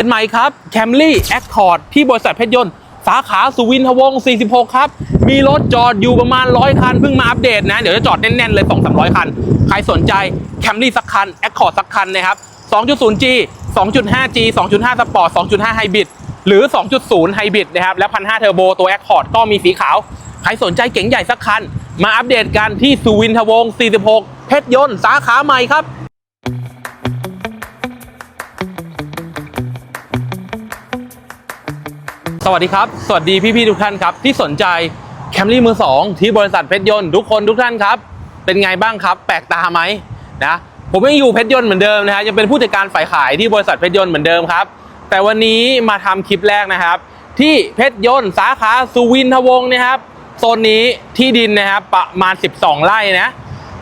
เป็นไหม่ครับแคมรี่แอคคอร์ดที่บริษัทเพชรยนต์สาขาสุวินทวงศ์46 ครับ มีรถจอดอยู่ประมาณ 100 คัน เพิ่งมาอัปเดตนะ เดี๋ยวจะจอดแน่น ๆ เลย 2 3 0 0 คัน ใครสนใจแคมรี่สักคันแอคคอร์ดสักคันนะครับ 2.0G 2.5G 2.5 Sport 2.5 Hybrid หรือ 2.0 Hybrid นะครับ และ 1,500 Turbo ตัวแอคคอร์ดก็มีสีขาว ใครสนใจเก๋งใหญ่สักคัน มาอัปเดตกันที่สุวินทวงศ์46 เพชรยนต์สาขาใหม่ครับ วัสดีครับ สวัสดีพี่ๆทุกท่านครับ ที่สนใจแคมรี่มือสองที่บริษัทเพชรยนต์ทุกคนทุกท่านครับ เป็นไงบ้างครับ แปลกตาไหมนะผมยังอยู่เพชรยนต์เหมือนเดิมนะฮะยังเป็นผู้จัดการฝ่ายขายที่บริษัทเพชรยนต์เหมือนเดิมครับ แต่วันนี้มาทำคลิปแรกนะครับ ที่เพชรยนต์สาขาสุวินทวงศ์นะครับโซนนี้ที่ดินนะครับประมาณ 12 ไร่นะ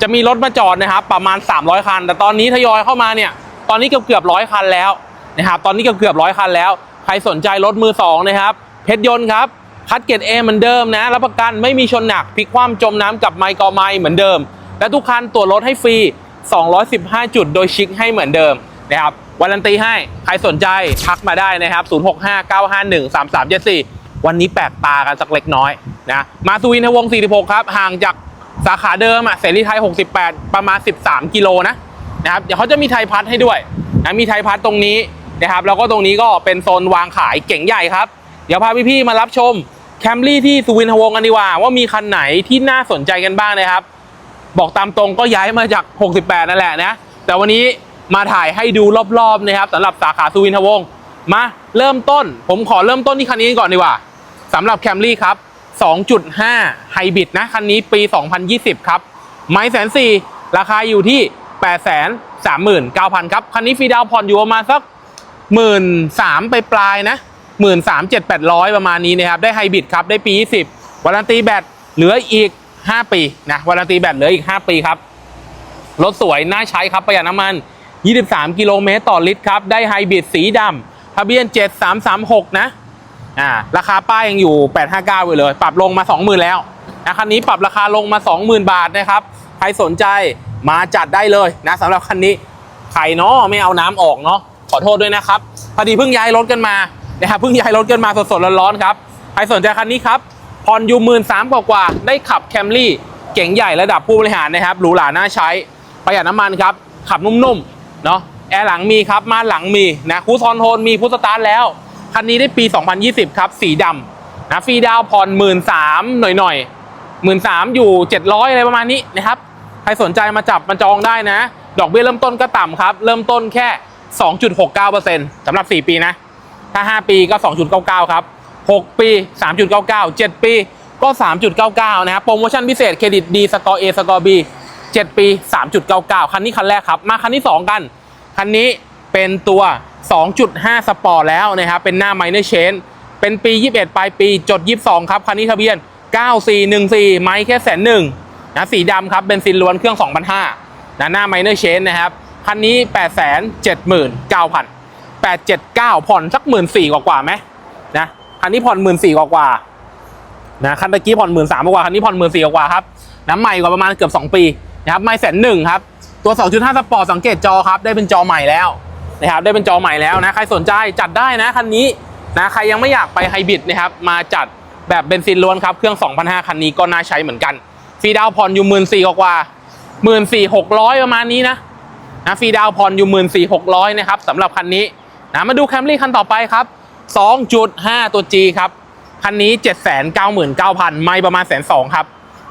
จะมีรถมาจอดนะครับประมาณ 300 คัน แต่ตอนนี้ทยอยเข้ามาเนี่ยตอนนี้เกือบเกือบร้อยคันแล้วนะครับตอนนี้เกือบเกือบร้อยคันแล้ว ครสนใจรถมือสองนะครับ เพชรยนต์ครับ คัดเกรดเอเหมือนเดิมนะ รับประกันไม่มีชนหนักพลิกคว่ำจมน้ำกับไมค์กอไมค์เหมือนเดิม และทุกคันตรวจรถให้ฟรี 215 จุด โดยชิคให้เหมือนเดิมนะครับวารันตีให้ ใครสนใจทักมาได้นะครับ 0659513374 วันนี้แปลกตากันสักเล็กน้อยนะ มาสุวินทวง 46 ครับ ห่างจากสาขาเดิมอะเสรีไทย 68 ประมาณ 13 กิโลนะนะครับ เดี๋ยวเขาจะมีไทยพัทให้ด้วยนะ มีไทยพัทตรงนี้ นะครับแล้วก็ตรงนี้ก็เป็นโซนวางขายเก่งใหญ่ครับ เดี๋ยวพาพี่ๆมารับชมแคมรี่ที่สุวินทวงกันดีกว่าว่ามีคันไหนที่น่าสนใจกันบ้างนะครับ บอกตามตรงก็ย้ายมาจาก 68 นั่นแหละนะ แต่วันนี้มาถ่ายให้ดูรอบๆนะครับสำหรับสาขาสุวินทวงมาเริ่มต้น ผมขอเริ่มต้นที่คันนี้ก่อนดีกว่าสำหรับแคมรี่ครับ 2.5 ไฮบริดนะ คันนี้ปี 2020 ครับ ไม้แสนสี่ราคาอยู่ที่ 8 3 9 0 0 0 ครับ คันนี้ฟรีดาวผ่อนอยู่ประมาณสัก หมื่นสามไปปลายนะหมื่นสามเจ็ดแปดร้อยประมาณนี้นะครับ ได้ไฮบริดครับ ได้ปียี่สิบวารันตีแบตเหลืออีกห้าปีนะวารันตีแบตเหลืออีกห้าปีครับ รถสวยน่าใช้ครับประหยัดน้ำมัน 23 กิโลเมตรต่อลิตรครับ ได้ไฮบริดสีดำทะเบียน 7336 นะอ่าราคาป้ายยังอยู่ 859อยู่เลย ปรับลงมา 20,000 แล้วนะคันนี้ปรับราคาลงมา 20,000 บาทนะครับ ใครสนใจมาจัดได้เลยนะสำหรับคันนี้ใครเนาะไม่เอาน้ำออกเนาะ ขอโทษด้วยนะครับพอดีเพิ่งย้ายรถกันมานะครับเพิ่งย้ายรถกันมาสดๆร้อนๆครับใครสนใจคันนี้ครับผ่อนอยู่หมื่นสามกว่าๆได้ขับแคมรี่เก๋งใหญ่ระดับผู้บริหารนะครับหรูหราน่าใช้ประหยัดน้ำมันครับ ขับนุ่มๆเนาะแอร์หลังมีครับม่านหลังมีนะคูซอนโทนมีพุทสตาร์ทแล้ว คันนี้ได้ปี 2020 ครับ สีดำนะฟรีดาวผ่อนหมื่นสามหน่อยๆหมื่นสามอยู่ 700 อะไรประมาณนี้นะครับ ใครสนใจมาจับมาจองได้นะ ดอกเบี้ยเริ่มต้นก็ต่ำครับ เริ่มต้นแค่ 2.69%สำหรับ 4 ปีนะ ถ้า 5 ปีก็ 2.99 ครับ 6 ปี 3.99 7 ปีก็ 3.99 นะครับ โปรโมชั่นพิเศษเครดิตดีสกอร์ A สกอร์ B 7ปี 3.99 คันนี้คันแรกครับ มาคันที่ 2 กัน คันนี้เป็นตัว 2.5 สปอร์ตแล้วนะครับ เป็นหน้าไมเนอร์เชนเป็นปี 21 ปลายปี จด 22 ครับ คันนี้ทะเบียน 9414 ไม้แค่แสนหนึ่งนะ สีดำครับเป็นซินล้วนเครื่อง 2,500นะหน้าไมเนอร์เชนนะครับ คันนี้879,000 879 ผ่อนสัก1 4 0 0 0กว่ากว่าไหมนะคันนี้ผ่อน1 4 0 0 0กว่ากว่านะคันเมื่อกี้ผ่อน1 3 0 0 0กว่าคันนี้ผ่อน1 4 0 0 0กว่าครับน้ำใหม่กว่าประมาณเกือบ 2 ปีนะครับไม่แสนหนึ่งครับตัว 2.5 สปอร์ตสังเกตจอครับ ได้เป็นจอใหม่แล้วนะครับได้เป็นจอใหม่แล้วนะใครสนใจจัดได้นะคันนี้นะใครยังไม่อยากไปไฮบริดนะครับมาจัดแบบเบนซินล้วนครับ เครื่อง 2,500 คันนี้ก็น่าใช้เหมือนกันฟรีดาวผ่อนอยู่1 4 0 0 0กว่า1 4 6 0 0ประมาณนี้นะ นะฟรีดาวน์ผ่อนอยู่1 4 6 0 0นะครับสำหรับคันนี้นะมาดูแคมรี่คันต่อไปครับ 2.5 ตัว G ครับคันนี้ 799,000 ไม่ประมาณแสนสองครับ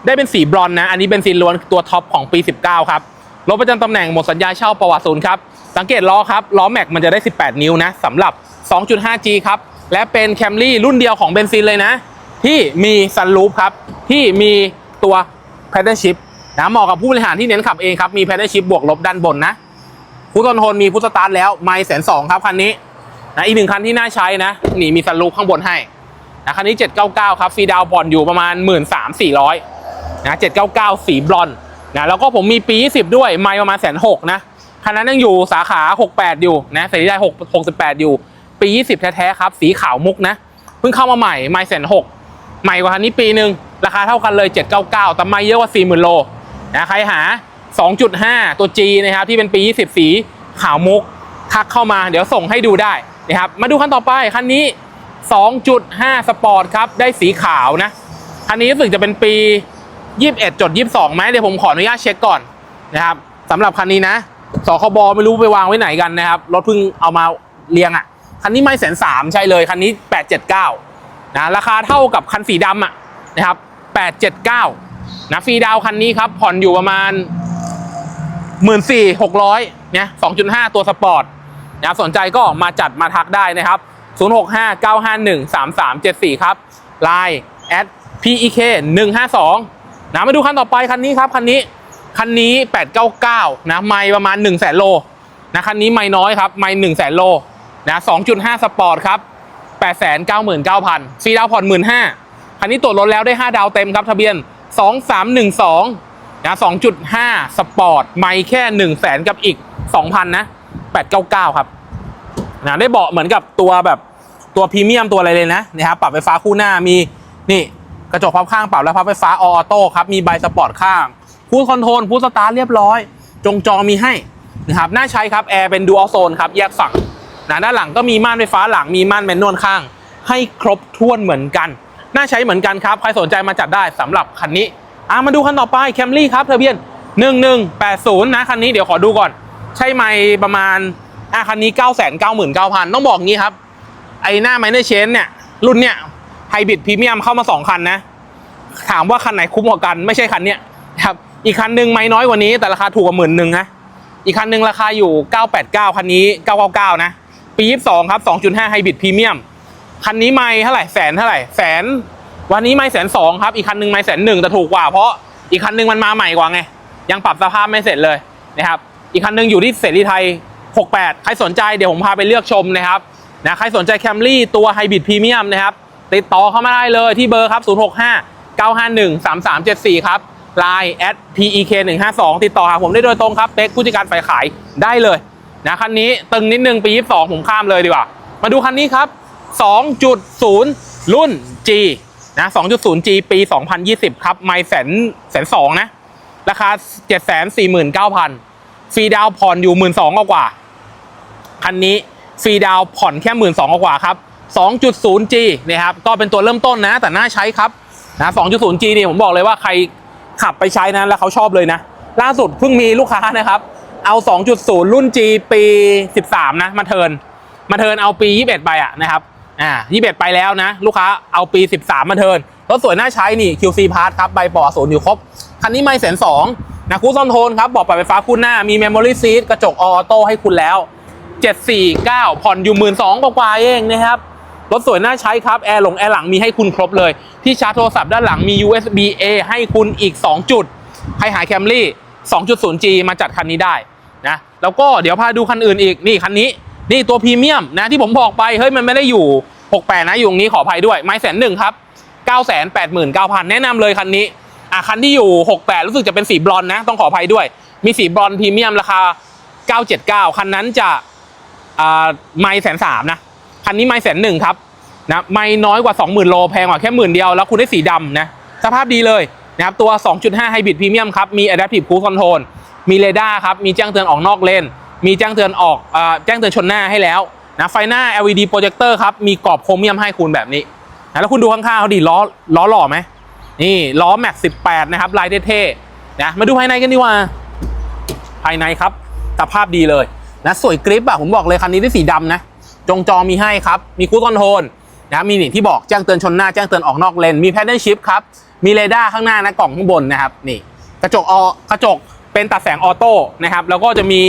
ได้เป็นสีบรอนนะ อันนี้เป็นสีล้วนตัวท็อปของปี 19 ครับ รถประจำตำแหน่งหมดสัญญาเช่าประวัติศูนย์ครับ สังเกตล้อครับ ล้อแม็กมันจะได้ 18 นิ้วนะสำหรับ 2.5G ครับ และเป็นแคมรี่รุ่นเดียวของเบนซินเลยนะ ที่มีซันรูฟครับ ที่มีตัว p a d d l e shift นะเหมาะกับผู้บริหารที่เน้นขับเองครับ มี p a d d l e shift บวกลบด้านบนนะ พุทธทนมีพุทธสตาร์ทแล้วไม่แสนสองครับคันนี้นะอีกหนึ่งคันที่น่าใช้นะนี่มีซันรูฟข้างบนให้นะคันนี้ 799 ครับฟรีดาวน์ผ่อนอยู่ประมาณ 1 3 4 0 0นะ799 สีบลอนด์นะแล้วก็ผมมีปี 20 ด้วยไม่ประมาณแสนหกนะคันนั้นยังอยู่สาขา 68 อยู่นะเสรีได้6 68 อยู่ ปี 20 แท้ๆครับ สีขาวมุกนะเพิ่งเข้ามาใหม่ไม่แสนหกใหม่กว่าคันนี้ปีหนึ่งราคาเท่ากันเลย 799แต่ไม่เยอะกว่า40,000โลนะใครหา 2.5 ตัว G นะครับที่เป็นปี 20 สีขาวมุกทักเข้ามาเดี๋ยวส่งให้ดูได้นะครับมาดูคันต่อไปคันนี้ 2.5 สปอร์ตครับได้สีขาวนะคันนี้รู้สึกจะเป็นปี 21.22ไหมเดี๋ยวผมขออนุญาตเช็คก่อนนะครับสำหรับคันนี้นะสคบไม่รู้ไปวางไว้ไหนกันนะครับรถเพิ่งเอามาเรียงอะ่ะคันนี้ไม่แสนสามใช่เลยคันนี้ 879นะราคาเท่ากับคันสีดำอะนะครับ879นะฟรีดาวคันนี้ครับผ่อนอยู่ประมาณ หมื่นสี่หกร้อยเนี่ยสองจุดห้าตัวสปอร์ตนะครับสนใจก็มาจัดมาทักได้นะครับศูนย์หกห้าเก้าห้าหนึ่งสามสามเจ็ดสี่ครับไลน์แอด PEK หนึ่งห้าสองนะมาดูคันต่อไปคันนี้ครับคันนี้คันนี้แปดเก้าเก้านะไม่ประมาณหนึ่งแสนโลนะคันนี้ไม่น้อยครับไม่หนึ่งแสนโลนะสองจุดห้าสปอร์ตครับแปดแสนเก้าหมื่นเก้าพันฟรีดาวผ่อนหมื่นห้าคันนี้ตรวจรถแล้วได้ห้าดาวเต็มครับ ทะเบียนสองสามห นะ2.5 สปอร์ต ไม่แค่ 1 0 0 0 0แสนกับอีก 2,000 นะ 899 ครับนะได้เบาะเหมือนกับตัวแบบตัวพรีเมียมตัวอะไรเลยนะนะครับปรับไฟฟ้าคู่หน้ามีนี่กระจกพับข้างปรับแล้วพับไฟฟ้าออโต้ครับ มีใบสปอร์ตข้างพูดคอนโทรลพูดสตาร์ทเรียบร้อย จงจอมีให้นะครับน่าใช้ครับแอร์เป็นดูอัลโซนครับ แยกฝั่งนะด้านหลังก็มีม่านไฟฟ้าหลังมีม่านแมนนวลข้าง ให้ครบถ้วนเหมือนกัน น่าใช้เหมือนกันครับ ใครสนใจมาจัดได้สำหรับคันนี้ อะมาดูคันต่อไปแคมรี่ครับทะเบียน 1180 นะคันนี้เดี๋ยวขอดูก่อน ใช่ไหมประมาณอะคันนี้ 999,000 ต้องบอกงี้ครับ ไอหน้าไมเนอร์เชนเนี่ย รุ่นเนี่ยไฮบริดพรีเมียมเข้ามา 2 คันนะ ถามว่าคันไหนคุ้มกว่ากันไม่ใช่คันเนี้ยครับอีกคันหนึ่งไม่น้อยกว่านี้ แต่ราคาถูกกว่าหมื่นหนึ่งนะอีกคันหนึ่งราคาอยู่ 989 คันนี้ 999 นะ ปี 22 ครับ 2.5ไฮบริดพรีเมียมคันนี้ไม่เท่าไหร่แสนเท่าไหร่แสน วันนี้ไม่แสนสองครับ อีกคันหนึ่งไม่แสนหนึ่งแต่ถูกกว่าเพราะอีกคันหนึ่งมันมาใหม่กว่าไง ยังปรับสภาพไม่เสร็จเลยนะครับ อีกคันหนึ่งอยู่ที่เสรีไทย 68 ใครสนใจเดี๋ยวผมพาไปเลือกชมนะครับนะใครสนใจแคมรี่ตัวไฮบริดพรีเมียมนะครับ ติดต่อเข้ามาได้เลยที่เบอร์ครับ 065 951 3374 ครับ Line at PEK 152ติดต่อหาผมได้โดยตรงครับ เป็กผู้จัดการฝ่ายขายได้เลยนะคันนี้ตึงนิดนึงปี 22 ผมข้ามเลยดีกว่า มาดูคันนี้ครับ 2.0 รุ่น G นะ 2.0G ปี 2020 ครับ ไม่แสนแสนสองนะ ราคา 749,000 ฟรีดาวน์ผ่อนอยู่ 12,000กว่า คันนี้ฟรีดาวน์ผ่อนแค่ 12,000กว่าครับ 2.0G นะครับ ก็เป็นตัวเริ่มต้นนะ แต่น่าใช้ครับ นะ 2.0G นี่ผมบอกเลยว่าใครขับไปใช้นะแล้วเขาชอบเลยนะ ล่าสุดเพิ่งมีลูกค้านะครับ เอา 2.0 รุ่น G ปี 13 นะ มาเทิร์นมาเทิร์นเอาปี 21 ไปอะนะครับ อ่า21ไปแล้วนะ ลูกค้าเอาปี 13 มาเทินรถสวยน่าใช้นี่ QC Part ครับใบปอศูนย์อยู่ครบ คันนี้ไม่แสนสองนะคูซอนโทนครับบอกปรับไฟฟ้าคู่หน้ามี Memory Seat กระจกออโต้ให้คุณแล้ว 749 ผ่อนอยู่1 2 0 0 0กว่าเองนะครับรถสวยน่าใช้ครับ แอร์หลงแอร์หลังมีให้คุณครบเลย ที่ชาร์จโทรศัพท์ด้านหลังมี USB A ให้คุณอีก 2 จุดให้หายแคมรี่ 2.0G มาจัดคันนี้ได้นะแล้วก็เดี๋ยวพาดูคันอื่นอีกนี่คันนี้ นี่ตัวพรีเมียมนะที่ผมบอกไปเฮ้ยมันไม่ได้อยู่ 68 นะอยู่ตรงนี้ขออภัยด้วยไม้แสนหนึ่งครับ 989,000 แนะนำเลยคันนี้อะคันที่อยู่ 68 รู้สึกจะเป็นสีบลอนนะ ต้องขออภัยด้วย มีสีบลอนพรีเมียมราคา 979 คันนั้นจะอ่าไม่แสนสามนะคันนี้ไม่แสนหนึ่งครับนะไม่น้อยกว่า 20,000 โลแพงกว่าแค่หมื่นเดียวแล้วคุณได้สีดำนะสภาพดีเลยนะครับตัว 2.5 Hybrid Premium ครับ มี Adaptive Cruise Control มีเรดาร์ครับ มีแจ้งเตือนออกนอกเลน มีแจ้งเตือนออกอแจ้งเตือนชนหน้าให้แล้วนะไฟหน้า LED Projector ครับมีกรอบโครเมียมให้คุณแบบนี้นะแล้วคุณดูข้างๆเขาดิล้อล้อหล่อไหมนี่ล้อแม็ก18 นะครับลายเท่ๆนะมาดูภายในกันดีกว่า ภายในครับสภาพดีเลยนะสวยกริปอะผมบอกเลยคันนี้ได้สีดำนะจงจอมีให้ครับ มีคูดคอนโทรลนะมีนี่ที่บอกแจ้งเตือนชนหน้าแจ้งเตือนออกนอกเลน มีแพดเดิลชิพครับ มีเรดาร์ข้างหน้านะกล่องข้างบนนะครับนี่กระจกออกระจกเป็นตัดแสงออโต้นะครับแล้วก็จะมี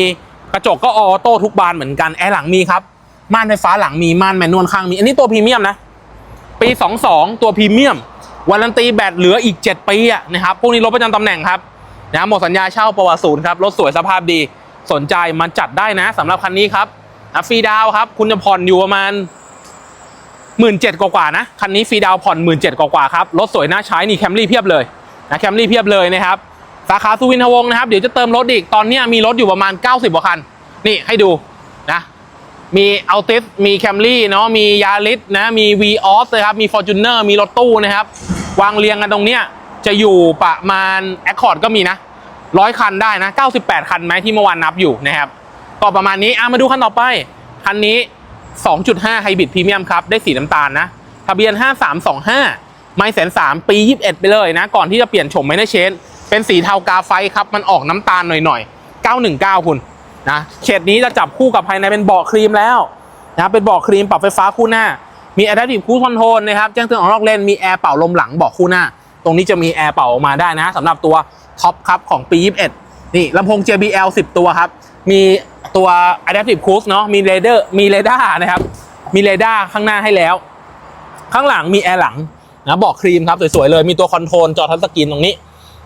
กระจกก็ออโต้ทุกบานเหมือนกันแอร์หลังมีครับม่านไฟฟ้าหลังมีม่านแมนนวลข้างมี อันนี้ตัวพรีเมียมนะ ปี 22 ตัวพรีเมียมวารันตีแบตเหลืออีก 7 ปีอะนะครับพวกนี้รถประจำตำแหน่งครับนะหมดสัญญาเช่าประวัติศูนย์ครับรถสวยสภาพดีสนใจมาจัดได้นะสำหรับคันนี้ครับนะฟรีดาวครับ คุณจะผ่อนอยู่ประมาณหมื่นเจ็ดกว่าๆนะคันนี้ฟรีดาวผ่อนหมื่นเจ็ดกว่าๆครับรถสวยน่าใช้นี่แคมรี่เพียบเลยนะแคมรี่เพียบเลยนะครับ สาขาสุวินทวงศ์นะครับ เดี๋ยวจะเติมรถอีกตอนนี้มีรถอยู่ประมาณ 90กว่าคัน นี่ให้ดูนะมีอัลติสมีแคมรี่เนาะมียาริสนะมีวีออสนะครับมีฟอร์จูเนอร์มีรถตู้นะครับ วางเรียงกันตรงเนี้ยจะอยู่ประมาณแอคคอร์ดก็มีนะร้อยคันได้นะ98 คันไหมที่เมื่อวานนับอยู่นะครับก็ประมาณนี้อะมาดูคันต่อไป คันนี้ 2.5ไฮบริดพรีเมียมครับ ได้สีน้ำตาลนะ ทะเบียน 5325 ไม่แสนสามปี 21 ไปเลยนะ ก่อนที่จะเปลี่ยนโฉมไม่ได้เชน เป็นสีเทากาไฟครับ มันออกน้ำตาลหน่อยๆ 919 คุณนะเฉดนี้จะจับคู่กับภายในเป็นเบาะครีมแล้วนะเป็นเบาะครีมปรับไฟฟ้าคู่หน้า มี Adaptive Cruise Control นะครับแจ้งเตือนออกนอกเลนมีแอร์เป่าลมหลังเบาะคู่หน้า ตรงนี้จะมีแอร์เป่าออกมาได้นะสำหรับตัวท็อปครับของปี 21 นี่ลำโพง JBL 10 ตัวครับ มีตัว Adaptive Cruise เนาะมีเรเดอร์มีเรดาร์นะครับ มีเรดาร์ข้างหน้าให้แล้ว ข้างหลังมีแอร์หลังนะเบาะครีมครับสวยๆเลยมีตัวคอนโทรลจอทัชสกรีนตรงนี้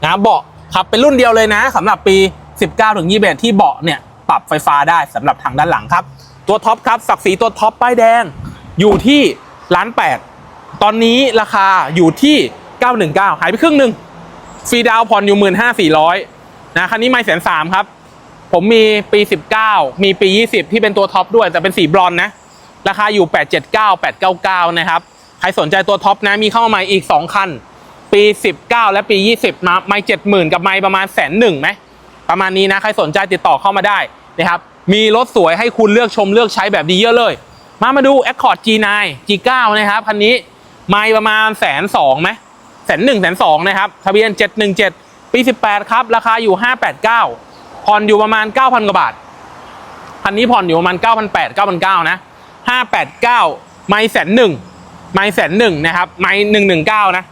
นะเบาะขับเป็นรุ่นเดียวเลยนะสำหรับปี 19ถึง21 ที่เบาะเนี่ยปรับไฟฟ้าได้สำหรับทางด้านหลังครับ ตัวท็อปครับศักดิ์ศรีตัวท็อปป้ายแดง อยู่ที่ล้านแปดตอนนี้ราคาอยู่ที่ 919 หายไปครึ่งหนึ่งฟรีดาวน์ผ่อนอยู่ 15,400นะคันนี้ไม่แสนสามครับ ผมมีปี 19 มีปี 20 ที่เป็นตัวท็อปด้วยแต่เป็นสีบรอนนะ ราคาอยู่ 879 899 นะครับ ใครสนใจตัวท็อปนะมีเข้ามาใหม่อีก 2 คัน ปี 19 และปี 20 มาไม่70,000กับไม่ประมาณแสนหนึ่งไหมประมาณนี้นะใครสนใจติดต่อเข้ามาได้นะครับมีรถสวยให้คุณเลือกชมเลือกใช้แบบดีเยอะเลย มามาดู Accord G9 G9 นะครับคันนี้ไม่ประมาณแสนสองไหมแสนหนึ่งแสนสองนะครับทะเบียน 717 ปี 18 ครับ ราคาอยู่ 589 ผ่อนอยู่ประมาณ 9,000 กว่าบาทคันนี้ผ่อนอยู่ประมาณ 9,800 9,900นะ589 ไม่แสนหนึ่งไม่แสนหนึ่งนะครับไม่119 นะ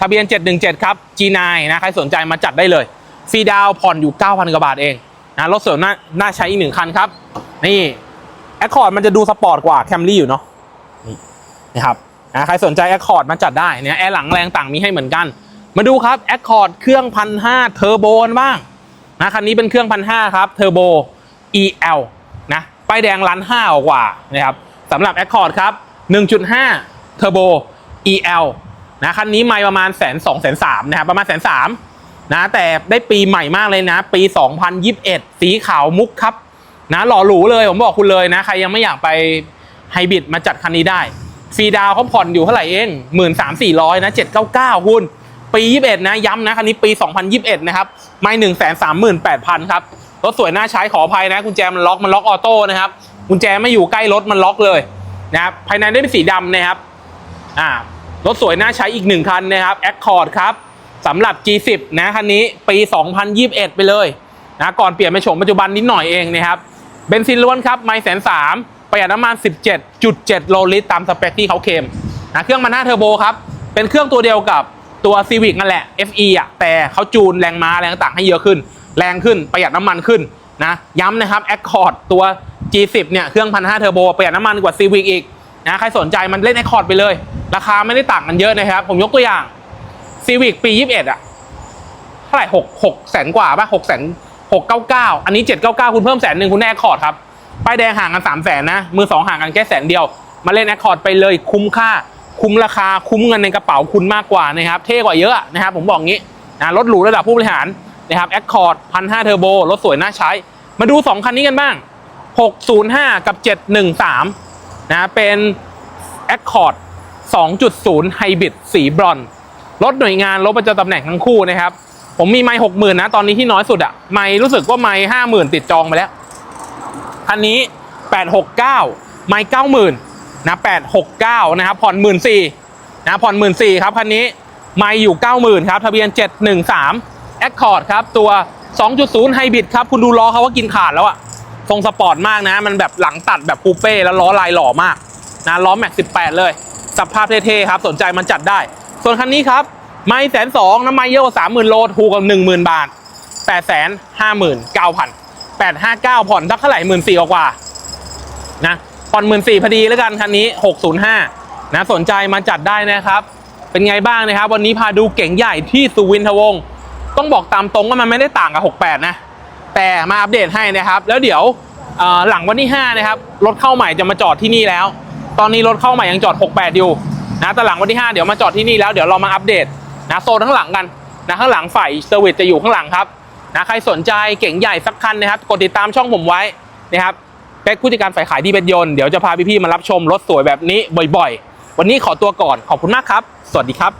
ทะเบียน 717 ครับ G9 นะใครสนใจมาจัดได้เลยฟรีดาวผ่อนอยู่ 9,000 กว่าบาทเองนะรถเสริมน่าน่าใช้อีกหนึ่งคันครับ นี่แอคคอร์ดมันจะดูสปอร์ตกว่าแคมรี่อยู่เนาะนี่นะครับนะใครสนใจแอคคอร์ดมาจัดได้เนี่ยแอร์หลังแรงต่างมีให้เหมือนกัน มาดูครับแอคคอร์ดเครื่องพันห้าเทอร์โบนบ้างนะคันนี้เป็นเครื่องพันห้าครับเทอร์โบ EL นะป้ายแดงล้านห้ากว่านะครับสำหรับ Accord ครับ 1.5 Turbo EL นะคันนี้ไม่ประมาณแสนสองแสนสามนะครับประมาณแสนสามนะแต่ได้ปีใหม่มากเลยนะ ปี 2021 สีขาวมุกครับนะหล่อหรูเลยผมบอกคุณเลยนะ ใครยังไม่อยากไปไฮบริดมาจัดคันนี้ได้ฟรีดาวเขาผ่อนอยู่เท่าไหร่เองหมื่นสามสี่ร้อยนะเจ็ดเก้าเก้าคุณปี21นะย้ำนะคันนี้ปี2021นะครับไม่1 3 8 0 0 0ครับรถสวยน่าใช้ขออภัยนะกุญแจมันล็อกมันล็อกออโต้นะครับกุญแจไม่อยู่ใกล้รถมันล็อกเลยนะครับภายในได้เป็นสีดำนะครับอ่า รถสวยน่าใช้อีกหนึ่งคันนะครับ Accord ครับสำหรับ G10 นะคันนี้ปี 2021 ไปเลยนะก่อนเปลี่ยนเป็นโฉมปัจจุบันนิดหน่อยเองนะครับเบนซินล้วนครับไม่แสนสามประหยัดน้ำมัน 17.7 โลลิตรตามสเปคที่เขาเคมนะเครื่องมันหน้าเทอร์โบครับ เป็นเครื่องตัวเดียวกับตัว Civic นั่นแหละ FE อะแต่เขาจูนแรงม้าแรงต่างให้เยอะขึ้น แรงขึ้นประหยัดน้ำมันขึ้นนะย้ำนะครับ Accord ตัว G10 เนี่ยเครื่องพันห้าเทอร์โบประหยัดน้ำมันกว่า Civic อีกนะใครสนใจมันเล่น Accord ไปเลย ราคาไม่ได้ต่างกันเยอะนะครับ ผมยกตัวอย่าง Civic ปี 21อะเท่าไหร่หกหกแสนกว่าป่ะหกแสนหกเก้าเก้าอันนี้เจ็ดเก้าเก้าคุณเพิ่มแสนหนึ่งคุณแอคคอร์ดครับป้ายแดงห่างกันสามแสนนะ มือสองห่างกันแค่แสนเดียว มาเล่นแอคคอร์ดไปเลยคุ้มค่า คุ้มราคาคุ้มเงินในกระเป๋าคุณมากกว่านะครับ เท่กว่าเยอะนะครับ ผมบอกงี้นะรถหรูระดับผู้บริหารนะครับแอคคอร์ดพันห้าเทอร์โบรถสวยน่าใช้ มาดูสองคันนี้กันบ้าง 605 กับ 713นะเป็น Accord 2.0 Hybrid สีบรอนรถหน่วยงานรถประจำตำแหน่งทั้งคู่นะครับ ผมมีไม้หกหมื่นนะ ตอนนี้ที่น้อยสุดอะไม้รู้สึกว่าไม้ห้าหมื่นติดจองไปแล้ว คันนี้869ไม้เก้าหมื่นนะ869นะครับผ่อนหมื่นสี่นะผ่อนหมื่นสี่ครับ คันนี้ไม้อยู่90,000ครับ ทะเบียน713 Accord คคอร์ดครับ ตัว2.0 Hybrid ครับ คุณดูล้อเขาว่ากินขาดแล้วอะทรงสปอร์ตมากนะ มันแบบหลังตัดแบบคูเป้แล้วล้อลายหล่อมากนะล้อแม็ก18เลย สภาพเท่ๆครับ สนใจมันจัดได้ ส่วนคันนี้ครับ ไม่แสนสองน้ำมันเยอะกว่าสามหมื่นโลถูกกว่าหนึ่งหมื่นบาทแปดแสนห้าหมื่นเก้าพันแปดห้าเก้าผ่อนสักเท่าไหร่หมื่นสี่กว่านะผ่อนหมื่นสี่พอดีแล้วกันคันนี้หกศูนย์ห้านะสนใจมาจัดได้นะครับ เป็นไงบ้างนะครับ วันนี้พาดูเก๋งใหญ่ที่สุวินทวงศ์ต้องบอกตามตรงว่ามันไม่ได้ต่างกับ 68 นะ แต่มาอัปเดตให้นะครับ แล้วเดี๋ยวหลังวันที่ 5 นะครับ รถเข้าใหม่จะมาจอดที่นี่แล้ว ตอนนี้รถเข้าใหม่ยังจอด 68 อยู่นะแต่หลังวันที่ 5 เดี๋ยวมาจอดที่นี่แล้วเดี๋ยวเรามาอัปเดตนะโซนข้างหลังกันนะข้างหลังฝ่ายเซอร์วิสจะอยู่ข้างหลังครับนะใครสนใจเก่งใหญ่สักคันนะครับกดติดตามช่องผมไว้นะครับเป็กผู้จัดการฝ่ายขายที่เป็นยนต์เดี๋ยวจะพาพี่ๆมารับชมรถสวยแบบนี้บ่อย ๆ วันนี้ขอตัวก่อนขอบคุณมากครับ สวัสดีครับ